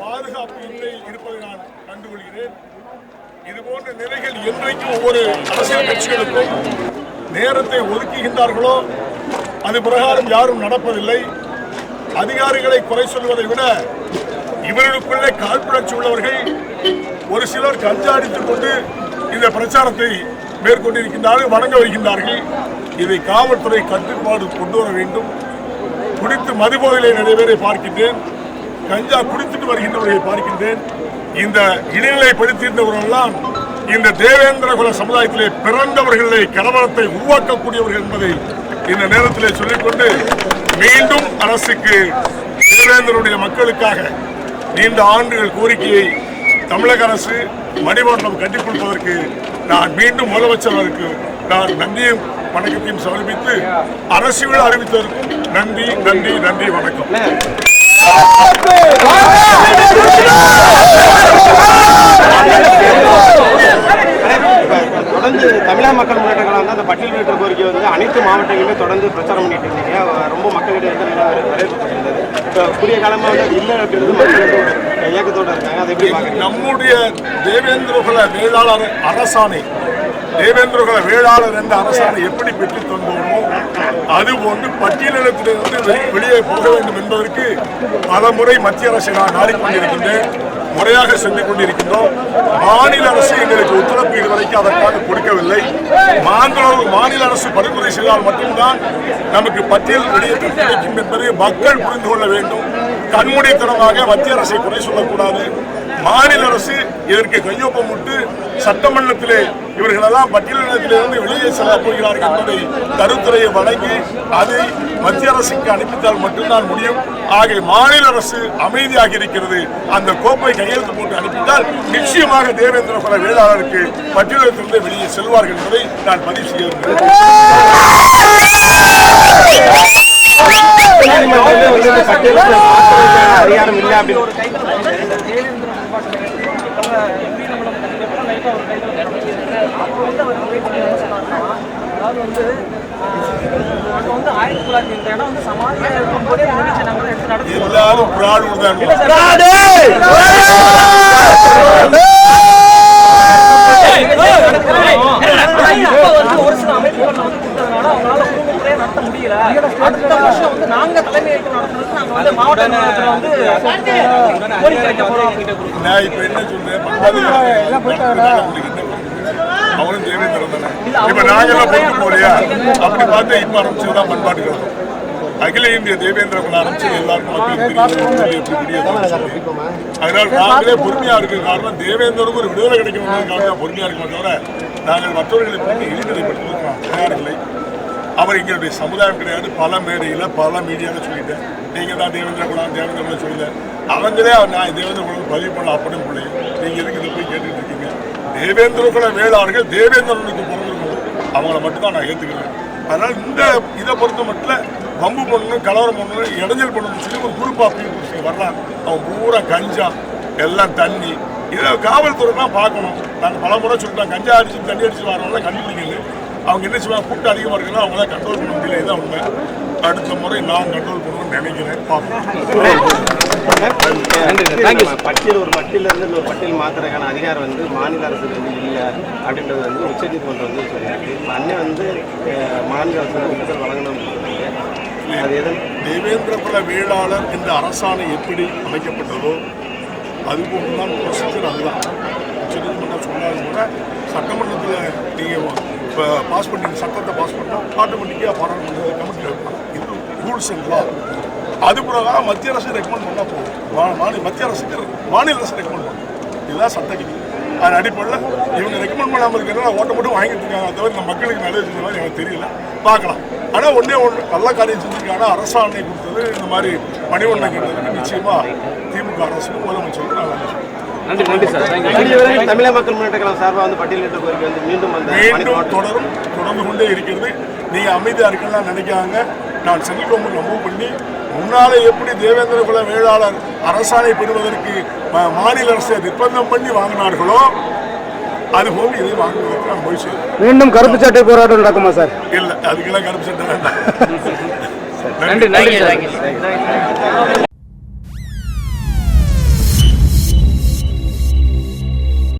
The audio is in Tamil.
பாதுகாப்பு இல்லை இருப்பதை நான் கண்டுகொள்கிறேன். இது போன்ற நிலைகள் என்றைக்கும் ஒவ்வொரு அரசியல் கட்சிகளுக்கும் நேரத்தை ஒதுக்குகின்றார்களோ அது பிரகாரம் யாரும் நடப்பதில்லை. அதிகாரிகளை குறை சொல்வதை விட இவர்களுக்குள்ளே காழ்ப்புணர்ச்சி உள்ளவர்கள் ஒரு சிலர் கஞ்சா கொண்டு இந்த பிரச்சாரத்தை மேற்கொண்டிருக்கின்றார்கள் வணங்க வருகின்றார்கள். இதை காவல்துறை கட்டுப்பாடு கொண்டு வர வேண்டும். குடித்து மதுபோதலை நிறைவேறி பார்க்கின்றேன். கஞ்சா குடித்துட்டு வருகின்றவர்களை பார்க்கின்றேன் இந்த இடைநிலைப்படுத்தியிருந்தவர்களெல்லாம் இந்த தேவேந்திர குல சமுதாயத்திலே பிறந்தவர்களை கலவரத்தை உருவாக்கக்கூடியவர்கள் என்பதை இந்த நேரத்திலே சொல்லிக்கொண்டு மீண்டும் அரசுக்கு தேவேந்திரனுடைய மக்களுக்காக நீண்ட ஆண்டுகள் கோரிக்கையை தமிழக அரசு மணிமண்டலம் கட்டிக் கொடுப்பதற்கு நான் மீண்டும் முதலமைச்சருக்கு நான் நன்றியும் வணக்கத்தையும் சமர்ப்பித்து அரசு விழா அறிவித்ததற்கும் நன்றி நன்றி நன்றி வணக்கம். தொடர்ந்து தமிழக மக்கள் முன்னேற்ற கழகம் வந்து அந்த பட்டியலிட்ட கோரிக்கை வந்து அனைத்து மாவட்டங்களிலுமே தொடர்ந்து பிரச்சாரம் பண்ணிட்டு இருந்தீங்க ரொம்ப மக்களிடையே வந்து வரவேற்பட்டிருந்தது இப்போ குறுகிய காலமாக வந்து இல்லை அப்படின்றது மக்கள் வந்து ஒரு இயக்கத்தோட இருக்காங்க. அதை எப்படி பார்க்குறீங்க நம்முடைய தேவேந்திரகுல வேளாளர் அரசாணை தேவேந்திரகுல வேளாளர் என்ற அரசாணை எப்படி பெற்றுத் தந்தோமோ அதுபோன்று பட்டியலிடத்திலிருந்து வெளியே போக வேண்டும் என்பதற்கு பல முறை மத்திய அரசை நான் நாடிக்கொண்டிருக்கின்றேன். முறையாக சென்று கொண்டிருக்கின்றோம் மாநில அரசு எங்களுக்கு உத்தரவு இதுவரைக்கும் அதற்காக கொடுக்கவில்லை. மாநில மாநில அரசு பரிந்துரை செய்தால் மட்டும்தான் நமக்கு பட்டியல் வெளியேற்றம் கிடைக்கும் என்பதை மக்கள் புரிந்து கொள்ள வேண்டும். கண்மூடித்தனமாக மத்திய அரசை குறை சொல்லக்கூடாது. மாநில அரசு இதற்கு கையொப்பமிட்டு சட்டமன்றத்திலே இவர்களெல்லாம் பட்டியலினத்திலிருந்து வெளியே செல்ல போகிறார்கள் என்பதை கருத்துரையை வழங்கி அதை மத்திய அரசுக்கு அனுப்பித்தால் மட்டும்தான் முடியும். ஆகிய மாநில அரசு அமைதியாக இருக்கிறது. அந்த கோப்பை கையெழுத்து போட்டு அனுப்பித்தால் நிச்சயமாக தேவேந்திர குல வேளாளருக்கு பட்டியலினத்திலிருந்து வெளியே செல்வார்கள் என்பதை நான் பதிவு செய்ய விரும்புகிறேன் நீதிமன்றத்திலே வந்து இந்த பட்டியலுக்கு மாற்றுவதற்கான அதிகாரம் இல்லை அப்படின்னு அதாவது வந்து அங்கே வந்து ஆயிரத்தி தொள்ளாயிரத்தி இந்த இடம் வந்து சமாதியாக இருக்கும்போதே முடிச்சு நாங்கள் எடுத்து நடத்துவோம் எல்லாரும் பிராடு தான் இப்போ வந்து ஒரு சில அமைப்புகள் வந்து கொடுத்ததுனால அவங்களால குடும்பத்திலே நடத்த முடியல அடுத்த வருஷம் வந்து நாங்க தலைமை ஏற்று நடத்துறதுக்கு நாங்க வந்து மாவட்ட நிர்வாகத்துல வந்து கோரிக்கை வைக்க போறோம் நான் இப்ப என்ன சொல்றேன்? பண்பாடு அவனும் தேவேந்திரன் தானே இப்ப நாங்கெல்லாம் பொறுத்து போலையா அப்படி பார்த்தா இப்ப ஆரம்பிச்சதுதான் பண்பாட்டு கழகம் அகில இந்திய தேவேந்திர குல ஆரம்பிச்சு எல்லாருக்கும். அதனால நாங்களே பொறுமையா இருக்க காரணம் தேவேந்திரனுக்கு ஒரு விடுதலை கிடைக்கணுங்கிறதுக்காக தான் பொறுமையா இருக்கோம் தவிர நாங்கள் மற்றவர்களை போட்டு இழிநிலைப்படுத்துவதற்கு தயாரில்லை அவர் எங்களுடைய சமுதாயம் கிடையாது. பல மேடையில் பல மீடியாவில் சொல்லிட்டேன் நீங்கள் தான் தேவேந்திர குலம் தேவேந்திர குலம் சொல்லல அவங்களே நான் தேவேந்திர குலம் பதிவு பண்ண அப்படின்னு பிள்ளைங்க நீங்கள் எதுக்கு இதை போய் கேட்டுட்டு இருக்கீங்க? தேவேந்திர குல வேளாளர்கள் தேவேந்திரனுக்கு பிறந்திருக்கணும் அவங்கள மட்டும்தான் நான் ஏற்றுக்கிறேன் அதனால் இந்த இதை பொறுத்த மட்டும் பம்பு பண்ணணும் கலவரம் பண்ணணும் இடைஞ்சல் பண்ணணும்னு சொல்லி ஒரு குரூப்பாக பீப்புள்ஸ் வர்றான் அவன் பூரா கஞ்சா எல்லாம் தண்ணி. இதை காவல்துறை தான் பார்க்கணும். நாங்கள் பல முறை சொல்லிட்டோம் கஞ்சா அடிச்சு தண்ணி அடிச்சு வரவங்களாம் கண்டுபிடிக்கிறது அவங்க என்ன செய்வாங்க? கூட்டம் அதிகமாக இருக்குன்னா அவங்கள கண்ட்ரோல் பண்ண முடியல இதான் உண்மை. அடுத்த முறை நான் கண்ட்ரோல் பண்ணணும்னு நினைக்கிறேன். பார்ப்போம். பட்டியல் ஒரு பட்டியல இருந்து இன்னொரு பட்டியல் மாத்துறதுக்கான அதிகாரம் வந்து மாநில அரசுக்கு வந்து இல்லை அப்படின்றது வந்து உச்சநீதிமன்றம் வந்து சொல்லியிருக்கு. அண்ணன் வந்து மாநில அரசு வழங்கணும் சொல்றீங்க. அது எதன் தேவேந்திர குல வேளாளர் என்ற அரசாணை எப்படி அமைக்கப்பட்டதோ அதுபோன்று தான் ப்ரொசீஜர் அதுதான் உச்சநீதிமன்றம் சொன்னாலும் கூட சட்டமன்றத்தில் நீங்கள் இப்போ பாஸ் பண்ணி சட்டத்தை பாஸ் பண்ணால் ஆட்டோமேட்டிக்காக பாராளுமன்ற கமிட்டியில் வைப்பாங்க இது ரூல்ஸ் அண்ட் லா அது பிரகாரம் மத்திய அரசு ரெக்கமெண்ட் பண்ணால் போதும். மாநில மத்திய அரசுக்கு மாநில அரசு ரெக்கமெண்ட் பண்ணும். இதுதான் சட்டவிதி அதன் அடிப்படையில் இவங்க ரெக்கமெண்ட் பண்ணாமல் இருக்கிறதா ஓட்ட மட்டும் வாங்கிட்டு இருக்காங்க தவிர இந்த மக்களுக்கு நல்லது செஞ்ச மாதிரி எனக்கு தெரியல. பார்க்கலாம். ஆனால் ஒன்றே ஒன்று நல்ல காரியம் செஞ்சிருக்காங்க அரசாணை கொடுத்தது இந்த மாதிரி மணிவண்ணன் கேட்டதுக்கு நிச்சயமாக திமுக அரசுக்கு முதலமைச்சருக்கு நான் சொல்லுவேன் நன்றி நன்றி சார். தமிழக மக்கள் முன்னேற்ற கழகம் சார்பாக வந்து பட்டியலிட்ட கோரிக்கை வந்து மீண்டும் மீண்டும் தொடரும் தொடர்ந்து கொண்டே இருக்கிறது. நீங்க அமைதியா இருக்கலாம் நினைக்காங்க நான் கவர்மெண்ட்ல மூவ் பண்ணி முன்னாலே எப்படி தேவேந்திர குல வேளாளர் அரசாணை பெறுவதற்கு ம- மாநில அரசை நிர்பந்தம் பண்ணி வாங்கினார்களோ அதுபோல் இதை வாங்குவதற்கு நான் முயற்சி. மீண்டும் கருப்பு சட்டை போராட்டம் நடக்குமா சார்? இல்ல அதுக்கெல்லாம் கருப்பு சட்டை வேண்டாம். நன்றி நன்றி சார்.